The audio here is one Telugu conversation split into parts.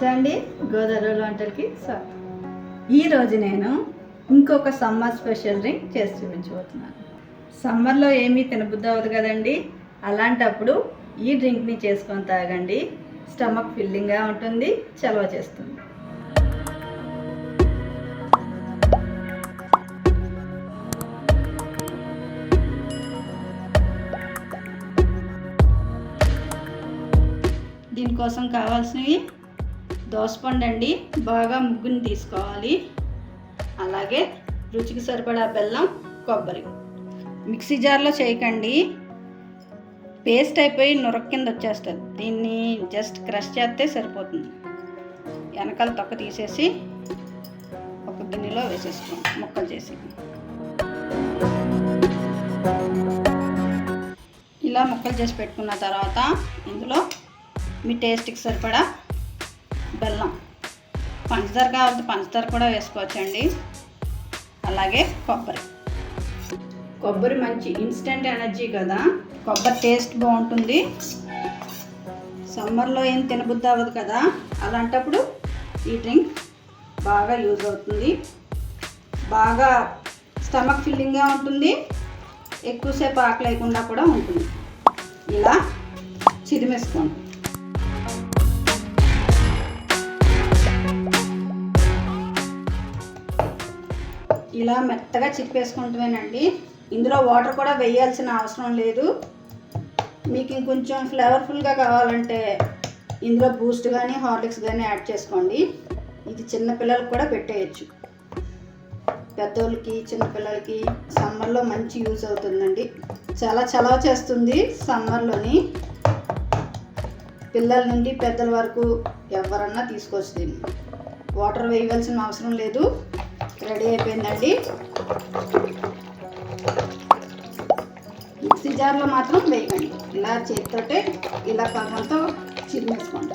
నమస్తే అండి గోదావరి వంటలకి స్వాగతం. ఈరోజు నేను ఇంకొక సమ్మర్ స్పెషల్ డ్రింక్ చేసి చూపించబోతున్నాను. సమ్మర్లో ఏమీ తినబుద్ధి అవ్వదు కదండి అలాంటప్పుడు ఈ డ్రింక్ని చేసుకొని తాగండి స్టమక్ ఫిల్లింగ్గా ఉంటుంది చలవ చేస్తుంది. దీనికోసం కావాల్సినవి దోసపండు అండి బాగా ముగ్గుని తీసుకోవాలి. అలాగే రుచికి సరిపడా బెల్లం కొబ్బరి మిక్సీ జార్లో చేయకండి. పేస్ట్ అయిపోయి నురక్ కింద వచ్చేస్తుంది. దీన్ని జస్ట్ క్రష్ చేస్తే సరిపోతుంది. వెనకాల తొక్క తీసేసి ఒక గిన్నెలో వేసేసుకోండి ముక్కలు చేసి. ఇలా ముక్కలు చేసి పెట్టుకున్న తర్వాత ఇందులో మీ టేస్ట్కి సరిపడా బెల్లం. పంచదార కావాలంటే పంచదార కూడా వేసుకోవచ్చండి. అలాగే కొబ్బరి. కొబ్బరి మంచి ఇన్స్టెంట్ ఎనర్జీ కదా. కొబ్బరి టేస్ట్ బాగుంటుంది. సమ్మర్లో ఏం తినబుద్ధి అవ్వదు కదా. అలాంటప్పుడు ఈ డ్రింక్ బాగా యూజ్ అవుతుంది. బాగా స్టమక్ ఫిల్లింగ్గా ఉంటుంది. ఎక్కువసేపు ఆకలేకుండా కూడా ఉంటుంది. ఇలా చిరిమేసుకోండి ఇలా మెత్తగా చిప్పేసుకుంటామేనండి ఇందులో వాటర్ కూడా వేయాల్సిన అవసరం లేదు. మీకు ఇంకొంచెం ఫ్లేవర్ఫుల్గా కావాలంటే ఇందులో బూస్ట్ కానీ హార్లిక్స్ కానీ యాడ్ చేసుకోండి. ఇది చిన్నపిల్లలకు కూడా పెట్టేయచ్చు. పెద్దోళ్ళకి చిన్నపిల్లలకి సమ్మర్లో మంచి యూజ్ అవుతుందండి. చాలా చలవ చేస్తుంది సమ్మర్లోని. పిల్లల నుండి పెద్దల వరకు ఎవరన్నా తీసుకోవచ్చు దీన్ని. వాటర్ వేయవలసిన అవసరం లేదు. రెడీ అయిపోయిందండి. మిక్సీ జార్లో మాత్రం వేయకండి. ఇలా చేతితోటే ఇలా కర్రలతో చిరిమేసుకోండి.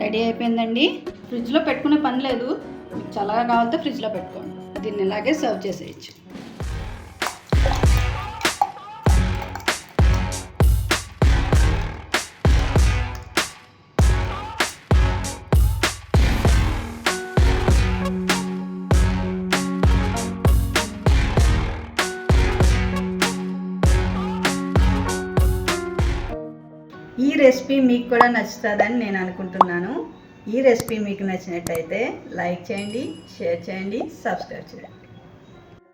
రెడీ అయిపోయిందండి. ఫ్రిడ్జ్లో పెట్టుకునే పని లేదు. మీకు చల్లగా కావాలంటే ఫ్రిడ్జ్లో పెట్టుకోండి. దీన్ని ఇలాగే సర్వ్ చేసేయచ్చు. ఈ రెసిపీ మీకు కూడా నచ్చుతుందని నేను అనుకుంటున్నాను. ఈ రెసిపీ మీకు నచ్చినట్టయితే లైక్ చేయండి షేర్ చేయండి సబ్స్క్రైబ్ చేయండి.